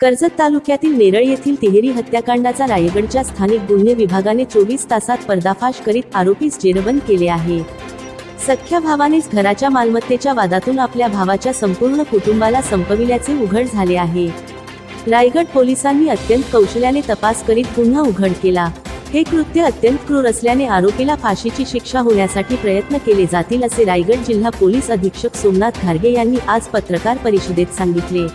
कर्जत तालुक्यातील नेरळ येथील तिहेरी हत्याकांडाचा रायगडच्या स्थानिक गुन्हे विभागाने चोवीस तासात पर्दाफाश करीत आरोपीस जेरबंद केले आहे. सख्या भावानेच घराच्या मालमत्तेच्या वादातून आपल्या भावाच्या संपूर्ण कुटुंबाला संपविल्याचे उघड झाले आहे. रायगड पोलिसांनी अत्यंत कौशल्याने तपास करीत गुन्हा उघड केला. हे कृत्य अत्यंत क्रूर असल्याने आरोपीला फाशीची शिक्षा होण्यासाठी प्रयत्न केले जातील असे रायगड जिल्हा पोलीस अधीक्षक सोमनाथ घारगे यांनी आज पत्रकार परिषदेत सांगितले.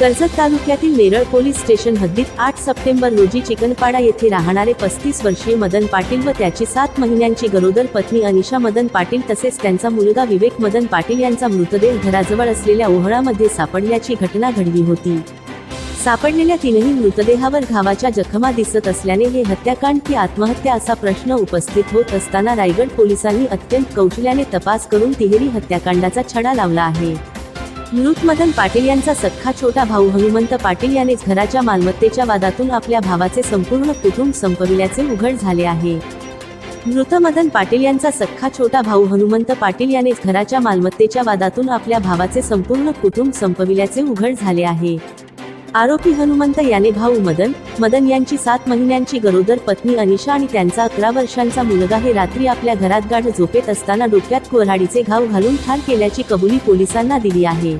कर्जत तालुक्यातील नेरळ पोलीस स्टेशन हद्दीत आठ सप्टेंबर रोजी चिकनपाडा येथे राहणारे पस्तीस वर्षीय मदन पाटील व त्याची सात महिन्यांची गरोदर पत्नी अनिशा मदन पाटील तसेच त्यांचा मुलगा विवेक मदन पाटील यांचा मृतदेह घराजवळ असलेल्या ओहळामध्ये सापडल्याची घटना घडली होती. सापडलेल्या तीनही मृतदेहावर घावाच्या जखमा दिसत असल्याने हे हत्याकांड की आत्महत्या असा प्रश्न उपस्थित होत असताना रायगड पोलिसांनी अत्यंत कौशल्याने तपास करून तिहेरी हत्याकांडाचा छडा लावला आहे. मृत मदन पाटील यांचा सख्खा छोटा भाऊ हनुमंत पाटील यानेच घराच्या मालमत्तेच्या वादातून आपल्या भावाचे संपूर्ण कुटुंब संपविल्याचे उघड झाले आहे. मृत मदन पाटील यांचा सख्खा छोटा भाऊ हनुमंत पाटील यानेच घराच्या मालमत्तेच्या वादातून आपल्या भावाचे संपूर्ण कुटुंब संपविल्याचे उघड झाले आहे. आरोपी हनुमंत याने भाऊ मदन मदन यांची सात महिन्यांची गरोदर पत्नी अनिशा आणि त्यांचा अकरा वर्षांचा मुलगा हे रात्री आपल्या घरात गाढ झोपेत असताना डोक्यात कुऱ्हाडीचे घाव घालून ठार केल्याची कबुली पोलिसांना दिली आहे.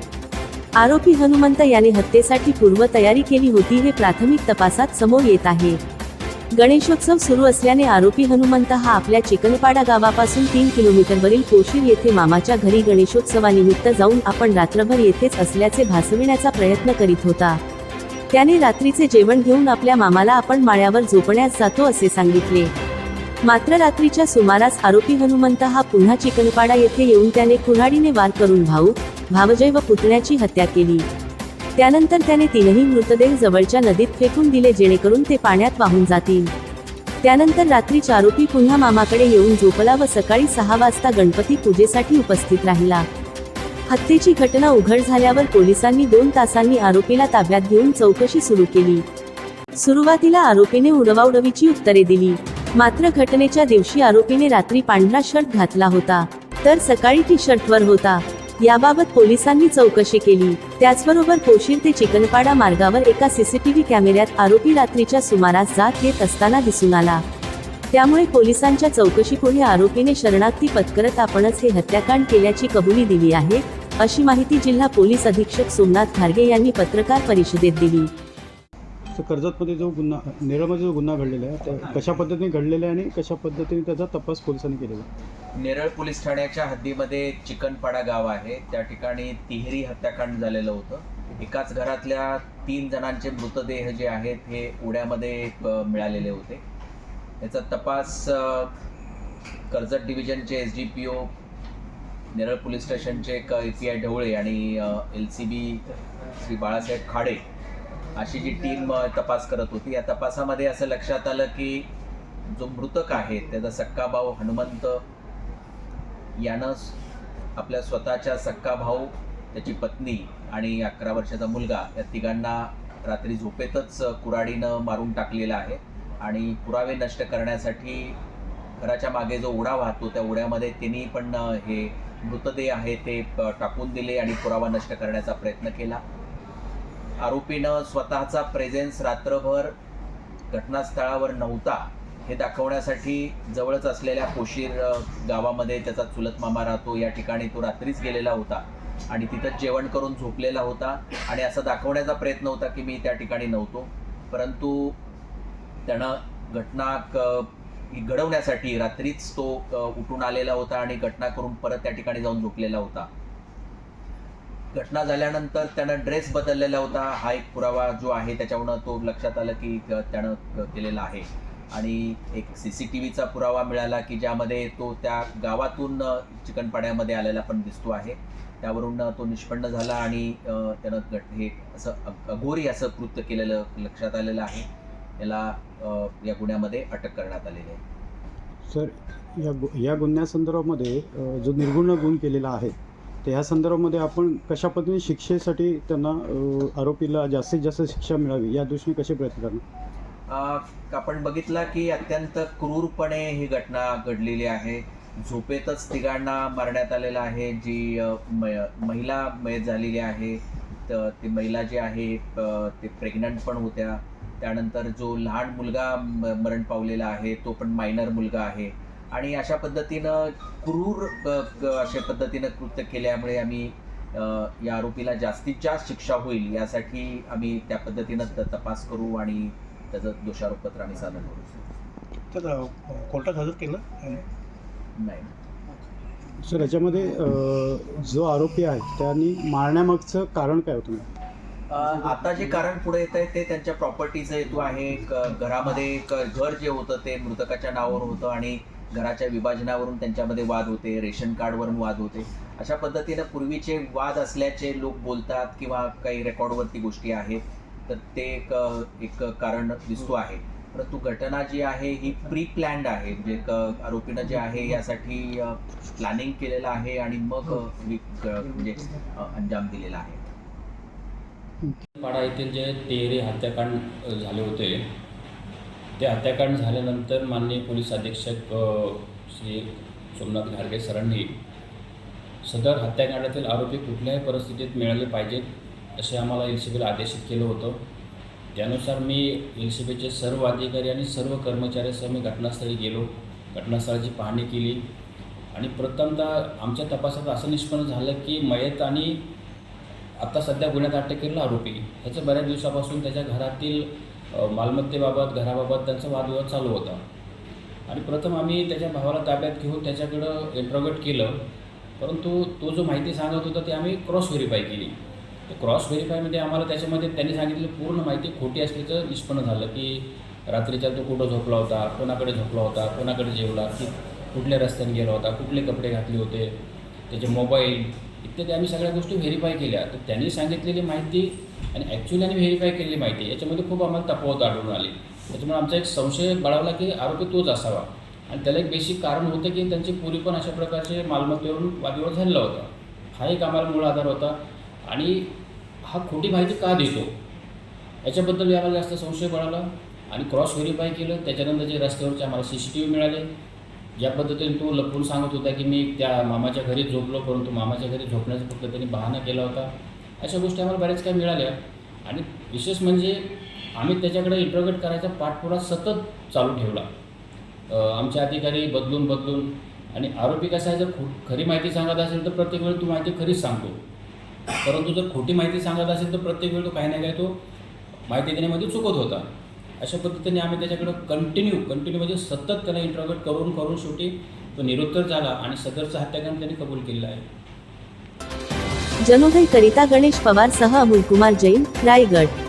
आरोपी हनुमंत याने हत्येसाठी पूर्वतयारी केली होती हे प्राथमिक तपासात समोर येत आहे. गणेशोत्सव सुरू असल्याने आरोपी हनुमंत हा आपल्या चिकनपाडा गावापासून तीन किलोमीटरवरील कोशीर येथे मामाच्या घरी गणेशोत्सवानिमित्त जाऊन आपण रात्रभर येथेच असल्याचे भासविण्याचा प्रयत्न करीत होता. त्याने रात्रीचे जेवण घेऊन आपल्या मामाला आपण माळ्यावर झोपण्यास जातो असे सांगितले. मात्र रात्रीच्या सुमारास आरोपी हनुमंत हा पुन्हा चिकनपाडा येथे येऊन त्याने कुऱ्हाडीने वार करून भाऊ भावजय व पुतण्याची हत्या केली. त्यानंतर त्याने तीनही मृतदेह जवळच्या नदीत फेकून दिले जेणेकरून ते पाण्यात वाहून जातील. त्यानंतर रात्रीच आरोपी पुन्हा मामाकडे येऊन झोपला व सकाळी सहा वाजता गणपती पूजेसाठी उपस्थित राहिला. हत्येची घटना उघड झाल्यावर पोलिसांनी दोन तासांनी आरोपीला ताब्यात घेऊन चौकशी सुरू केली. सुरुवातीला आरोपीने उडवाउडवीची उत्तरे दिली. मात्र घटनेच्या दिवशी आरोपीने रात्री पांढरा शर्ट घातला होता. तर सकाळी टी शर्टवर होता. याबाबत पोलिसांनी चौकशी केली. त्याचबरोबर कोशीर ते चिकनपाडा मार्गावर एका सीसीटीव्ही कॅमेऱ्यात आरोपी रात्रीच्या सुमारास जात येत असताना दिसून आला. त्यामुळे पोलिसांच्या चौकशीपुढे आरोपीने शरणागती पत्करत आपणच हे हत्याकांड केल्याची कबुली दिली आहे अशी माहिती जिल्हा पोलीस अधीक्षक सोमनाथ खारगे यांनी पत्रकार परिषदेत दिली. तर कर्जतमध्ये जो गुन्हा नेरळमध्ये जो गुन्हा घडलेला आहे तो कशा पद्धतीने घडलेला आहे आणि कशा पद्धतीने त्याचा तपास पोलिसांनी केलेला आहे? नेरळ पोलीस ठाण्याच्या हद्दीमध्ये चिकनपाडा गाव आहे. त्या ठिकाणी तिहेरी हत्याकांड झालेलं होतं. एकाच घरातल्या तीन जणांचे मृतदेह जे आहेत हे उड्यामध्ये मिळालेले होते. याचा तपास Karjat डिव्हिजनचे S D P O Neral police स्टेशनचे एक ए पी आय ढवळे आणि L C B Shri Balasaheb Khade अशी जी टीम तपास करत होती. या तपासामध्ये असं लक्षात आलं की जो मृतक आहे त्याचा सक्का भाऊ हनुमंत यानं आपल्या स्वतःच्या सक्का भाऊ त्याची पत्नी आणि अकरा वर्षाचा मुलगा या तिघांना रात्री झोपेतच कुराडीनं मारून टाकलेला आहे. आणि पुरावे नष्ट करण्यासाठी घराच्या मागे जो उडा वाहतो त्या उड्यामध्ये त्यांनी पण हे मृतदेह आहे ते टाकून दिले आणि पुरावा नष्ट करण्याचा प्रयत्न केला. आरोपीनं स्वतःचा प्रेझेन्स रात्रभर घटनास्थळावर नव्हता हे दाखवण्यासाठी जवळच असलेल्या कोशीर गावामध्ये त्याचा चुलत मामा राहतो. या ठिकाणी तो रात्रीच गेलेला होता आणि तिथं जेवण करून झोपलेला होता आणि असं दाखवण्याचा प्रयत्न होता की मी त्या ठिकाणी नव्हतो. परंतु त्यानं घटना क- घडवण्यासाठी रात्रीच तो उठून आलेला होता आणि घटना करून परत त्या ठिकाणी जाऊन झोपलेला होता. घटना झाल्यानंतर त्यानं ड्रेस बदललेला होता. हा एक पुरावा जो आहे त्याच्यावरनं तो लक्षात आलं की त्यानं केलेला आहे. आणि एक सी सी टी व्हीचा पुरावा मिळाला की ज्यामध्ये तो त्या गावातून चिकनपाड्यामध्ये आलेला पण दिसतो आहे. त्यावरून तो निष्पन्न झाला आणि त्यानं घट हे असं अघोरी असं कृत्य केलेलं लक्षात आलेलं आहे. याला या गुन्ह्यामध्ये अटक करण्यात आलेली आहे. सर या गु या गुन्ह्यासंदर्भामध्ये जो निर्गुण गुण केलेला आहे तर ह्या संदर्भामध्ये आपण कशा पद्धतीने शिक्षेसाठी त्यांना आरोपीला जास्तीत जास्त शिक्षा मिळावी या दृष्टीने कसे प्रयत्न करणार? आपण बघितला की अत्यंत क्रूरपणे ही घटना घडलेली आहे. झोपेतच तिघांना मारण्यात आलेलं आहे. जी महिला मयत झालेली आहे त- ते महिला जे आहे ते प्रेग्नंट पण होत्या. त्यानंतर जो लहान मुलगा म- मरण पावलेला आहे तो पण मायनर मुलगा आहे. आणि अशा पद्धतीनं क्रूर अशा पद्धतीनं कृत्य केल्यामुळे आम्ही या आरोपीला जास्तीत जास्त शिक्षा होईल यासाठी आम्ही त्या पद्धतीनं तपास करू आणि त्याचं दोषारोपपत्र आम्ही सादर करू. तर कोर्टात हजर केलं? नाही. सर याच्यामध्ये जो आरोपी आहे त्यांनी मारण्यामागचं कारण काय होतं? आता जे कारण पुढे येत आहे ते त्यांच्या प्रॉपर्टीचा हेतू आहे घरामध्ये एक घर जे होतं ते मृतकाच्या नावावर होतं आणि घराच्या विभाजनावरून त्यांच्यामध्ये वाद होते. रेशन कार्डवरून वाद होते. अशा पद्धतीनं पूर्वीचे वाद असल्याचे लोक बोलतात किंवा काही रेकॉर्डवरती गोष्टी आहेत तर ते एक एक कारण दिसतो आहे. परंतु घटना जी आहे ही प्री प्लॅन्ड आहे. म्हणजे आरोपीनं जे आहे यासाठी प्लॅनिंग केलेलं आहे आणि मग म्हणजे अंजाम दिलेला आहे. पाडा येथील जे तेरे हत्याकांड झाले होते ते हत्याकांड झाल्यानंतर माननीय पोलीस अधीक्षक श्री सोमनाथ घारगे सरांनी सदर हत्याकांडातील आरोपी कुठल्याही परिस्थितीत मिळाले पाहिजेत असे आम्हाला एल सी बीला आदेशित केलं होतं. त्यानुसार मी एल सी बीचे सर्व अधिकारी आणि सर्व कर्मचाऱ्यासह मी घटनास्थळी गेलो. घटनास्थळाची पाहणी केली. आणि प्रथमतः आमच्या तपासात असं निष्पन्न झालं की मयत आणि आता सध्या गुन्ह्यात अटक केलेला आरोपी. ह्याचं बऱ्याच दिवसापासून त्याच्या घरातील मालमत्तेबाबत घराबाबत त्यांचा वादविवाद चालू होता. आणि प्रथम आम्ही त्याच्या भावाला ताब्यात घेऊन त्याच्याकडं इंट्रोगेट केलं. परंतु तो जो माहिती सांगत होता ती आम्ही क्रॉस व्हेरीफाय केली. तर क्रॉस व्हेरीफायमध्ये आम्हाला त्याच्यामध्ये त्यांनी सांगितलेली पूर्ण माहिती खोटी असल्याचं निष्पन्न झालं की रात्रीच्या तो कुठं झोपला होता कोणाकडे झोपला होता कोणाकडे जेवला की कुठल्या रस्त्याने गेला होता कुठले कपडे घातले होते त्याचे मोबाईल इत्यादी आम्ही सगळ्या गोष्टी व्हेरीफाय केल्या. तर त्यांनी सांगितलेली माहिती आणि ॲक्च्युली आणि व्हेरीफाय केलेली माहिती याच्यामध्ये खूप आम्हाला तफावत आढळून आली. त्याच्यामुळे आमचा एक संशय बळावला की आरोपी तोच असावा. आणि त्याला एक बेसिक कारण होतं की त्यांची पुरी पण अशा प्रकारचे मालमत्तेवरून वादविवाद झालेला होता. हा एक आम्हाला मूळ आधार होता. आणि हा खोटी माहिती का देतो? याच्याबद्दल आम्हाला जास्त संशय बळाला आणि क्रॉस व्हेरीफाय केलं. त्याच्यानंतर जे रस्त्यावरचे आम्हाला सी सी टी व्ही मिळाले. ज्या पद्धतीने तो लपून सांगत होता की मी त्या मामाच्या घरी झोपलो परंतु मामाच्या घरी झोपण्याचा फक्त त्यांनी बहाणा केला होता अशा गोष्टी आम्हाला बऱ्याच काही मिळाल्या. आणि विशेष म्हणजे आम्ही त्याच्याकडे इंटरोगेट करायचा पाठपुरा सतत चालू ठेवला. आमचे अधिकारी बदलून बदलून आणि आरोपी कसा आहे जर खो खरी माहिती सांगत असेल तर प्रत्येक वेळी तू माहिती खरीच सांगतो. परंतु जर खोटी माहिती सांगत असेल तर प्रत्येक वेळी तो काही ना काही तो माहिती देण्यामध्ये चुकत होता. अशा पद्धतीने आम्ही त्याच्याकडं कंटिन्यू कंटिन्यू म्हणजे सतत त्याला इंटरॉगेट करून करून शेवटी तो निरुत्तर झाला आणि सदरचा हत्याकांड त्यांनी कबूल केलेला आहे. जनोदय करिता गणेश पवार सह अमोल कुमार जैन रायगड.